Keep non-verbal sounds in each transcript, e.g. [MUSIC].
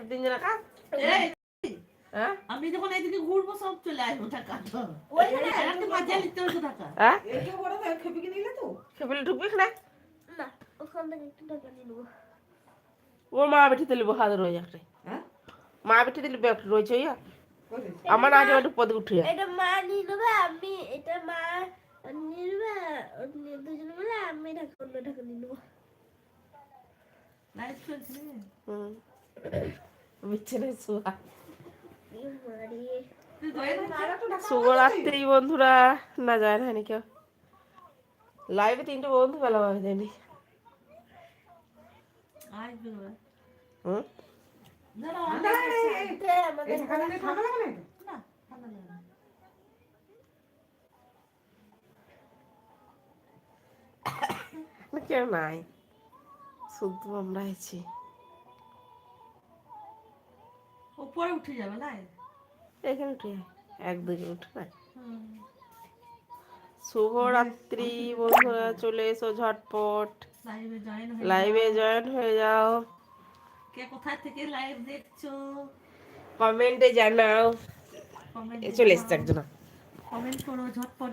একদিন যেন হ্যাঁ? আমি যখন এদিকে ঘুরবো সব চলে আসব একটা মজা নিতে হতো টাকা। এইটা বড় খেপিকে নিলে তো? খেপিলে ঢুকবি না না ওখান থেকে একটু টাকা নিয়ে ও মা বেটি রয়ে যাচ্ছে হ্যাঁ? মা বেটি রয়েছে ইয়া? আমার আগে একটু পদে উঠে এটা মা নিয়ে নেবে আমি এটা মা নিয়ে নেবে দুজনে মিলে আমি ঢাকা অন্য ঢাকা নিয়ে নেব। হুম। বিছানে শোয়া শুভরাত্রি বন্ধুরা। না যায় না কেউ। লাইভে তিনটে বন্ধু পেলাম আমি জানি। আসবে ওরা। হুম দাঁড়াও, ঠান্ডা উপরে উঠে যাবে না? এখানে উঠে এক দুজন উঠে না? শুভরাত্রি বন্ধুরা চলে এসো ঝটপট। লাইভে জয়েন হয়ে যাও। কে কোথা থেকে লাইভ দেখছ? কমেন্টে জানাও। চলে এসছে একজন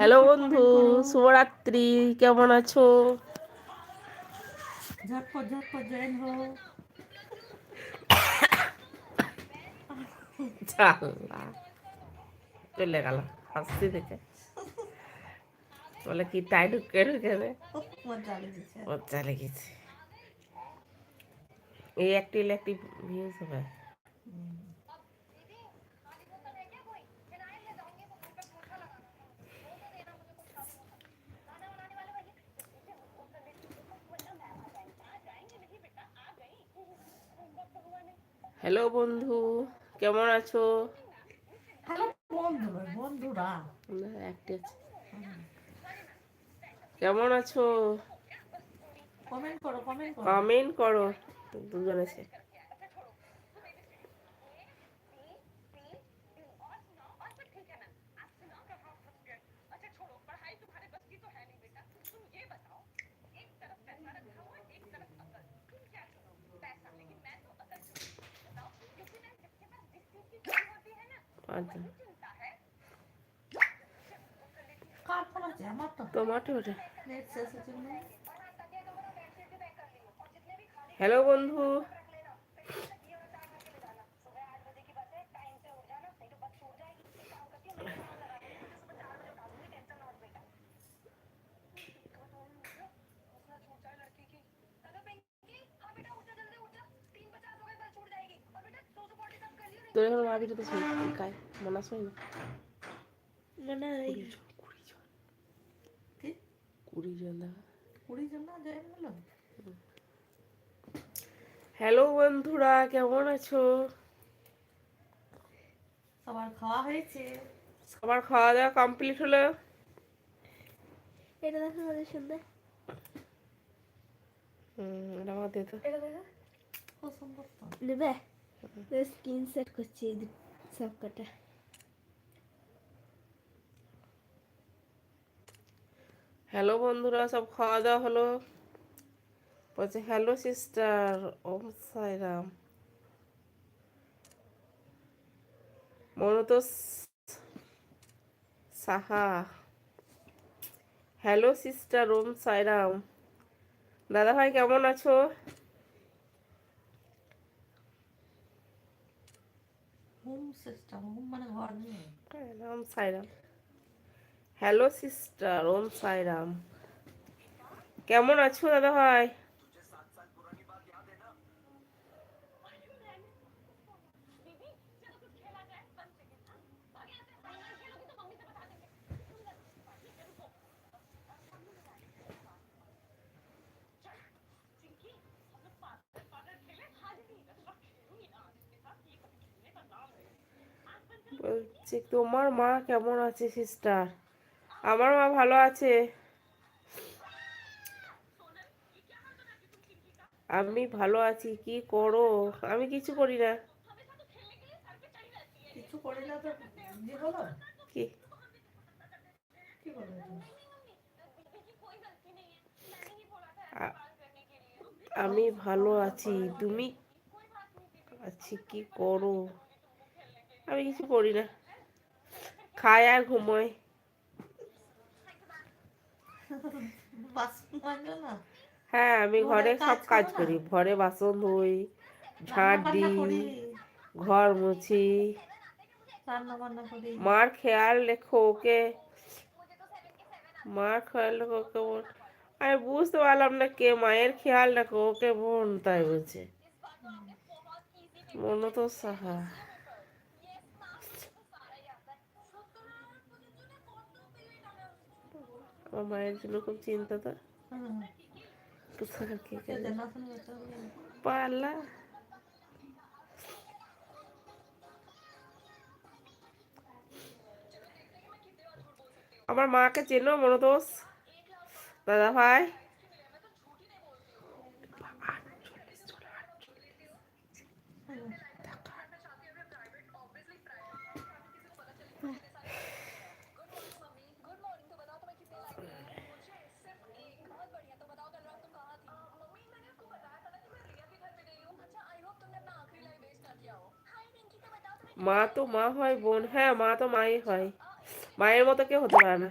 হ্যালো বন্ধু শুভরাত্রি কেমন আছো? ঝটপট ঝটপট জয়েন হও। চলে গেল হাসছি দেখে। বলে কি তাই ঢুকে ঢুকে মজা লেগেছে। এই একটি একটি ভিউজ হবে। হ্যালো বন্ধু। কেমন আছো? বন্ধুরা। আছে কেমন আছো? কমেন্ট করো কমেন্ট করো। কমেন্ট করো। দুজন আছে। হ্যালো বন্ধু। তোর এখন মা বিটা কায় মনে শুনি মানে ওই কুড়ি জন কুড়ি জন কুড়ি জন না জয়েন হলো হ্যালো বন্ধুরা কেমন আছো সবার খাওয়া হয়েছে সবার খাওয়া দাওয়া কমপ্লিট হলো এটা দেখো আমাদের সুন্দর হুম এটা আমার দিয়ে এটা দেখো খুব সুন্দর নেবে স্ক্রিন সেট করছি সব কটা হ্যালো বন্ধুরা, সব খাওয়া দাওয়া হলো? বলছে hello sister Om, Sairam. Montosh Saha. Hello sister Om, Sairam. দাদা ভাই কেমন আছো? হোম ওম মানে ওম সাইরাম হ্যালো সিস্টার ওম সাইরাম কেমন আছো দাদা ভাই বলছি তোমার মা কেমন আছে সিস্টার আমার মা ভালো আছে। আমি ভালো আছি কি করো? আমি কিছু করি না। কিছু করে না তো কি আমি ভালো আছি। তুমি আছি কি করো? আমি কিছু করি না। খাই আর না? হ্যাঁ আমি ঘরে সব কাজ করো। ঘরে বাসন ধুই বান্না দিই ঘর মুছি। মার খেয়াল রেখো ওকে। মার খেয়াল রেখো ওকে বোন। আমি বুঝতে পারলাম না কে মায়ের খেয়াল রাখো ওকে বোন তাই বলছে। মনে তো সাহা। আমার মায়ের জন্য খুব চিন্তা তো? পারলা। আমার মাকে চেনো মনোদোষ দাদা ভাই? মা তো মা হয়, বোন হ্যাঁ মা তো মাই হয়। মায়ের মতো কেউ হতে পারে না।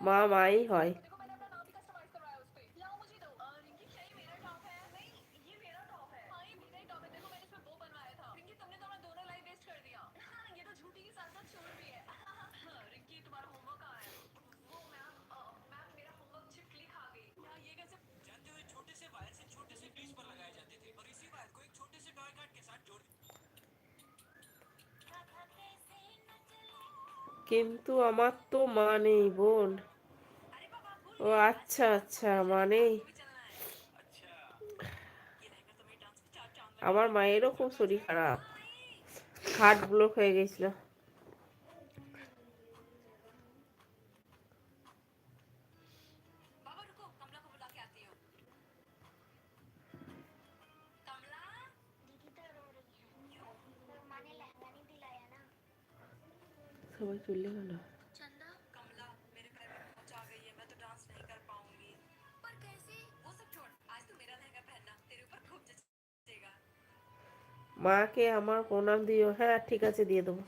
মা মাই হয়। [LAUGHS] কিন্তু আমার তো মা নেই, বোন। ও আচ্ছা আচ্ছা মা নেই। আমার মায়েরও খুব শরীর খারাপ। হার্ট ব্লক হয়ে গেছিল। সবাই চলে গেল মাকে আমার প্রণাম দিও হ্যাঁ ঠিক আছে দিয়ে দেবো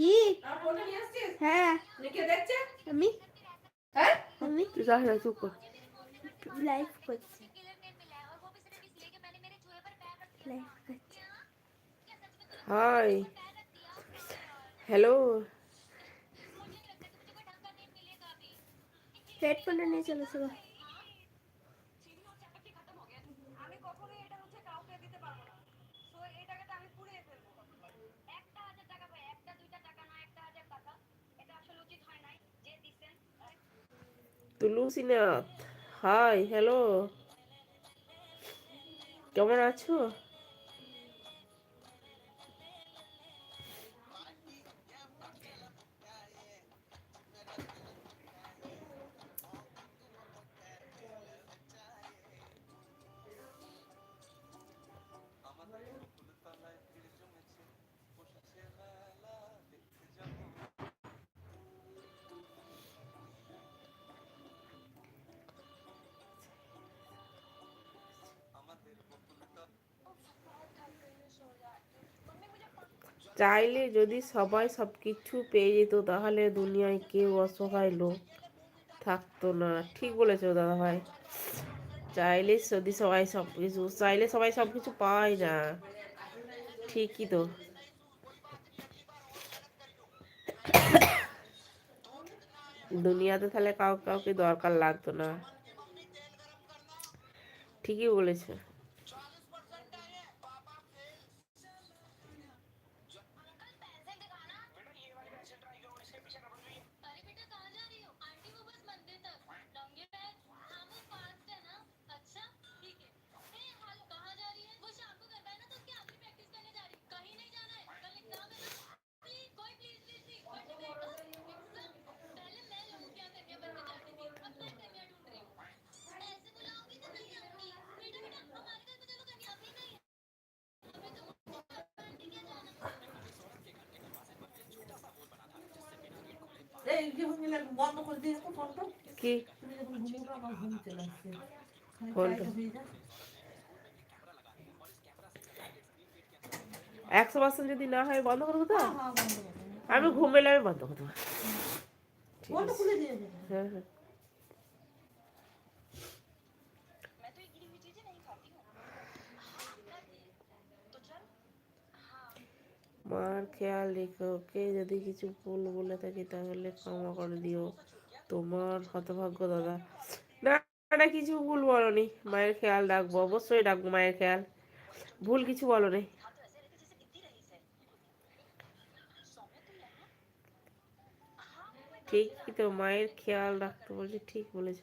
কি আর ফোনটা নিয়ে আসছিস হ্যাঁ লিখে দেখছে আমি হ্যাঁ আমি তুই যা যা, চুপ কর লাইভ করছি किलर नेम मिला है और वो তুলসীনাথ হাই হ্যালো কেমন আছো? চাইলে যদি সবাই সব কিছু পেয়ে যেত, তাহলে দুনিয়ায় কেউ অসহায় লোক থাকতো না। ঠিক বলেছ দাদা ভাই চাইলে যদি সবাই সব কিছু চাইলে সবাই সব কিছু পায় না। ঠিকই তো। দুনিয়াতে তাহলে কাউ কাউকে দরকার লাগতো না। ঠিকই বলেছ। একশো পার্সেন্ট যদি না হয় বন্ধ করে দেবো হ্যাঁ, হ্যাঁ, বন্ধ আমি ঘুমেলে আমি বন্ধ করে দেবো হ্যাঁ হ্যাঁ মার খেয়াল রেখো, ওকে যদি কিছু ভুল বলে থাকি তাহলে ক্ষমা করে দিও। তোমার হতভাগ্য, দাদা। না না, কিছু ভুল বলনি। মায়ের খেয়াল রাখব, অবশ্যই রাখব মায়ের খেয়াল। ভুল কিছু বলো নি ঠিকই তো, মায়ের খেয়াল রাখতে বলছি, ঠিক বলেছ।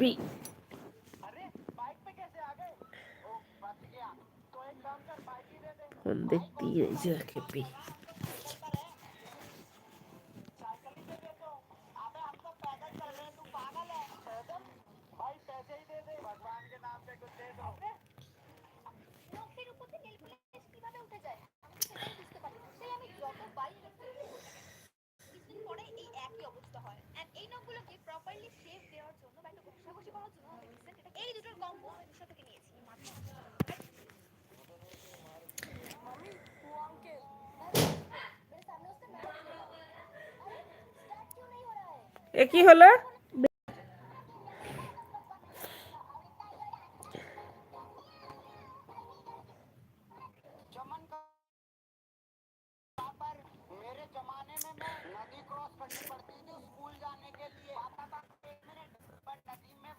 भी। हम देखती है जाके भी। এ কি হলো चमन का पर मेरे जमाने में मैं नदी क्रॉस करनी पड़ती थी स्कूल जाने के लिए आता था एक मिनट पर नदी में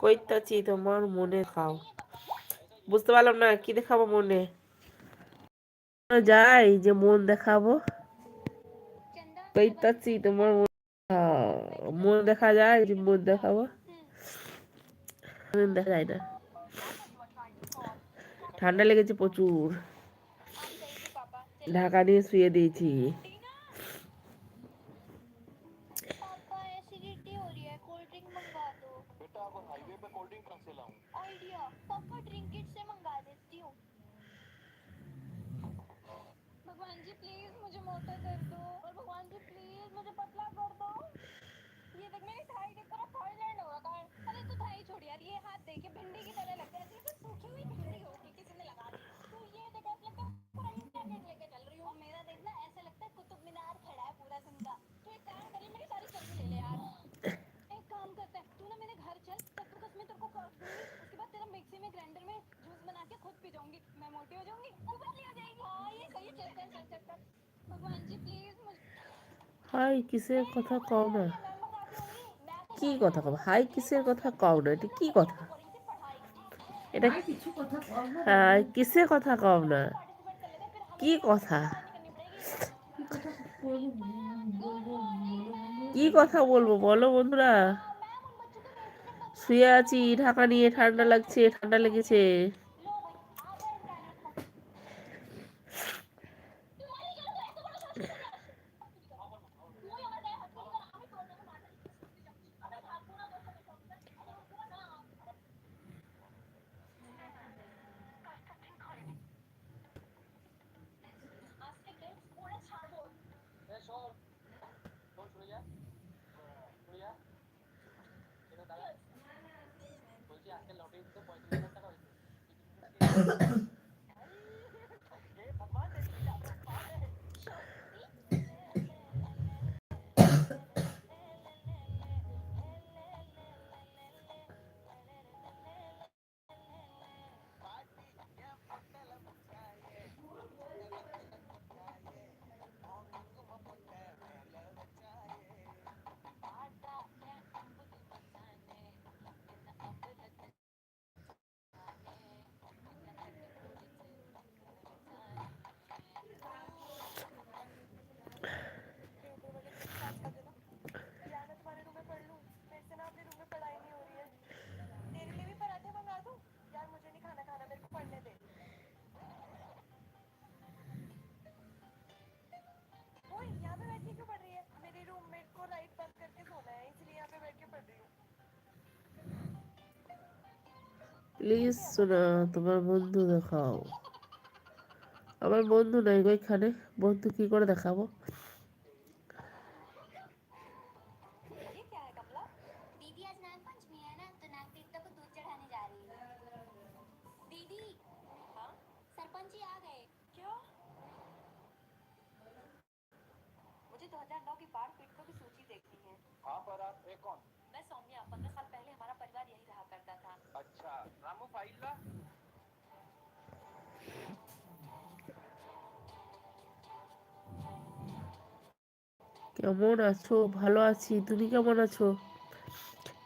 কইতাছি তোমার মনে খাও বুঝতে পারলাম না, কি দেখাবো মনে? যাই, যে মন দেখাবো। কইতাছি তোমার মন দেখা যায়, যে মন দেখাবো। দেখা যায় না। ঠান্ডা লেগেছে প্রচুর। ঢাকা নিয়ে শুয়ে দিয়েছি। पापा ड्रिंकिट से मंगा देती हूँ। भगवान जी प्लीज़ मुझे मोटा कर दो। और भगवान जी प्लीज़ मुझे पतला कर दो। ये देख, मेरी थाई देख पूरा थाईलैंड हो रखा है। अरे तू थाई छोड़ यार, ये हाथ देख भिंडी की तरह मिक्सी में ग्राइंडर में जूस बना के खुद पी जाऊंगी मैं मोटी हो जाऊंगी तू पतली हो जाएगी हाँ ये सही चल चल चल चल चल भगवान जी प्लीज मुझे হাই কিসের কথা কও না मैं मंगाती होंगी मैं तो কি কথা কও হাই কিসের কথা কও না এটা কি কথা थोड़ी सी पढ़ाई की এটা আর কিছু কথা কম না, হাই কিসের কথা কও না पार्टिसिपेट कर लेते हैं, फिर हमें কি কথা करनी पड़ेगी কি কথা বলবো, বলবো, বলবো। কি কথা বলবো বলো বন্ধুরা শুয়ে আছি ঢাকা নিয়ে ঠান্ডা লাগছে ঠান্ডা লেগেছে। প্লিজ সোনা তোমার বন্ধু দেখাও। আমার বন্ধু নাই ওইখানে বন্ধু কি করে দেখাবো? কেমন আছো? ভালো আছি। তুমি কেমন আছো?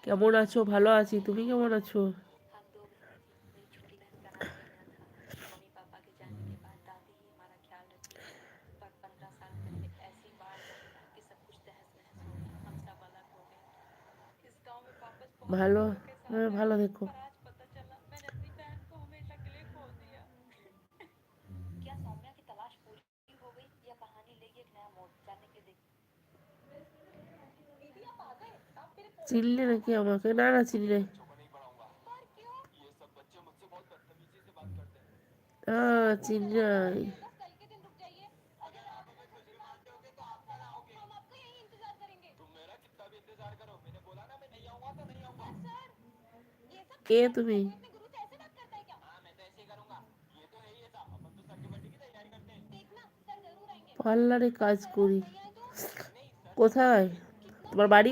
কেমন আছো? ভালো আছি। তুমি কেমন আছো? ভালো হ্যাঁ, ভালো দেখো चिल्ली ना कि माँ के नाना चिल्ली ने हाँ चिल्ली के तुम्हें পার্লারে কাজ করি কোথায় তোমার বাড়ি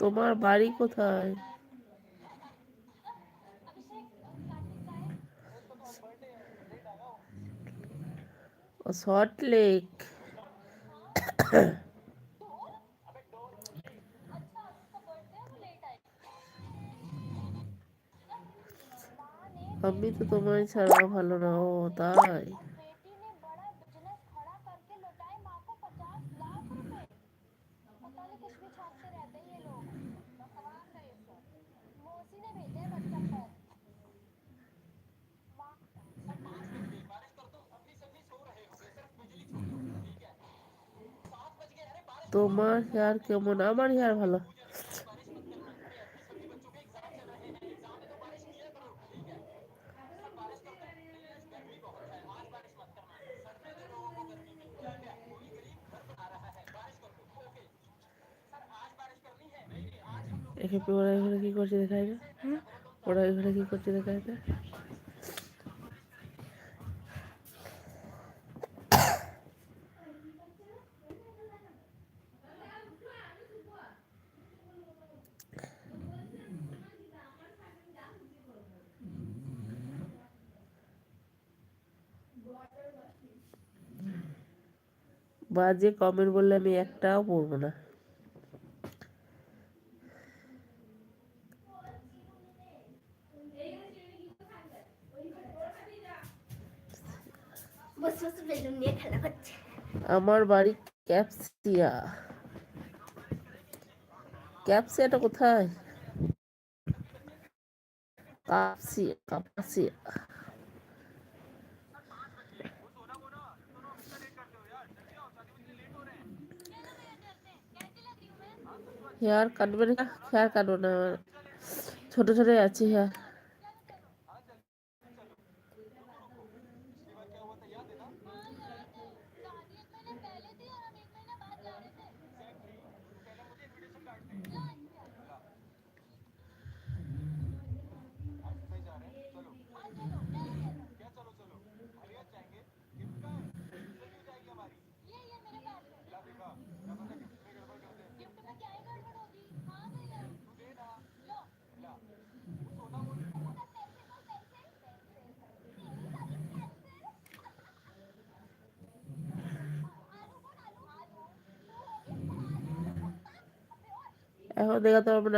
তোমার বাড়ি কোথায়? Salt Lake. আমি তো তোমায় ছাড়া ভালো না ও তাই? হেয়ার কেমন? আমার হেয়ার ভালো। কি করছে দেখায় না ওরা এখানে কি করছে দেখায় বাজে কমেন্ট বললে আমি একটাও পড়ব না। আমার বাড়ি ক্যাপসিয়া। ক্যাপসিয়াটা কোথায়? কাপসিয়া কাপসিয়া। হেয়ার কাটবে না হেয়ার কাটবো না। ছোট ছোটই আছে হেয়ার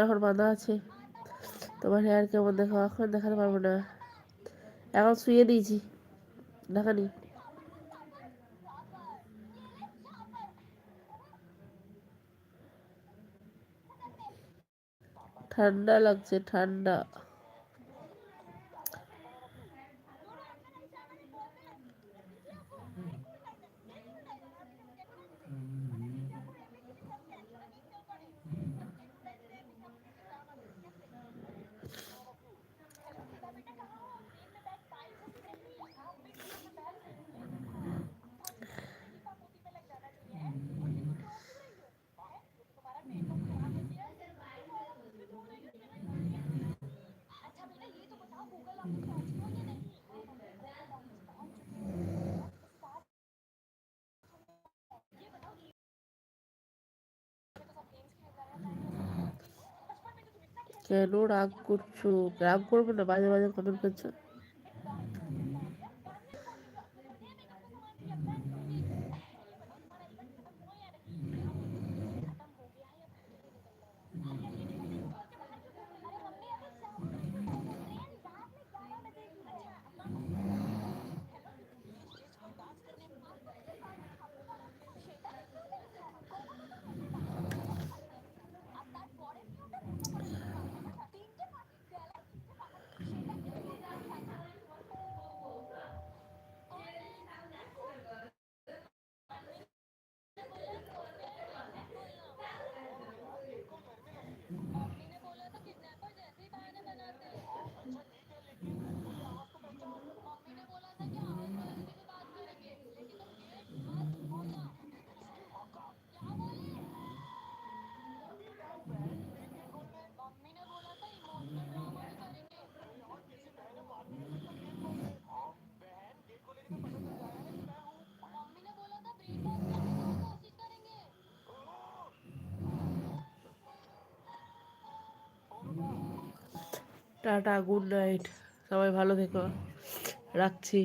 এখন বাঁধা আছে। তোমার হেয়ার কেমন দেখো? এখন দেখাতে পারব না। এখন শুয়ে দিয়েছি। দেখানি ঠান্ডা লাগছে, ঠান্ডা। কেন রাগ করছ? রাগ করব না? মাঝে মাঝে কমেন্ট করছ? টাটা গুড নাইট সবাই ভালো থেকো। রাখছি।